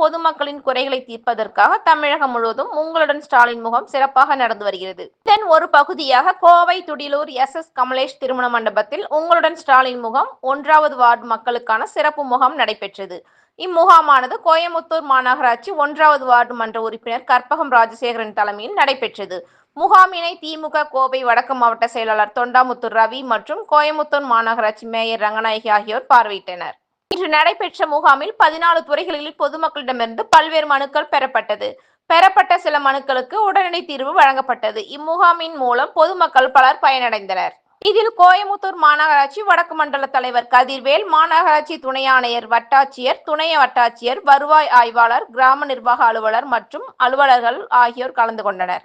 பொதுமக்களின் குறைகளை தீர்ப்பதற்காக தமிழகம் முழுவதும் உங்களுடன் ஸ்டாலின் முகம் சிறப்பாக நடந்து வருகிறது. இதன் ஒரு பகுதியாக கோவை துடிலூர் எஸ். எஸ். கமலேஷ் திருமண மண்டபத்தில் உங்களுடன் ஸ்டாலின் முகம் ஒன்றாவது வார்டு மக்களுக்கான சிறப்பு முகாம் நடைபெற்றது. இம்முகாமானது கோயமுத்தூர் மாநகராட்சி ஒன்றாவது வார்டு மன்ற உறுப்பினர் கற்பகம் ராஜசேகரன் தலைமையில் நடைபெற்றது. முகாமினை திமுக கோவை வடக்கு மாவட்ட செயலாளர் தொண்டாமுத்தூர் ரவி மற்றும் கோயமுத்தூர் மாநகராட்சி மேயர் ரங்கநாயகி ஆகியோர் பார்வையிட்டனர். இன்று நடைபெற்ற முகாமில் பதினாலு துறைகளில் பொதுமக்களிடமிருந்து பல்வேறு மனுக்கள் பெறப்பட்டது. பெறப்பட்ட சில மனுக்களுக்கு உடனடி தீர்வு வழங்கப்பட்டது. இம்முகாமின் மூலம் பொதுமக்கள் பலர் பயனடைந்தனர். இதில் கோயமுத்தூர் மாநகராட்சி வடக்கு மண்டல தலைவர் கதிர்வேல் மாநகராட்சி துணை ஆணையர் வட்டாட்சியர் துணை வட்டாட்சியர் வருவாய் ஆய்வாளர் கிராம நிர்வாக அலுவலர் மற்றும் அலுவலர்கள் ஆகியோர் கலந்து கொண்டனர்.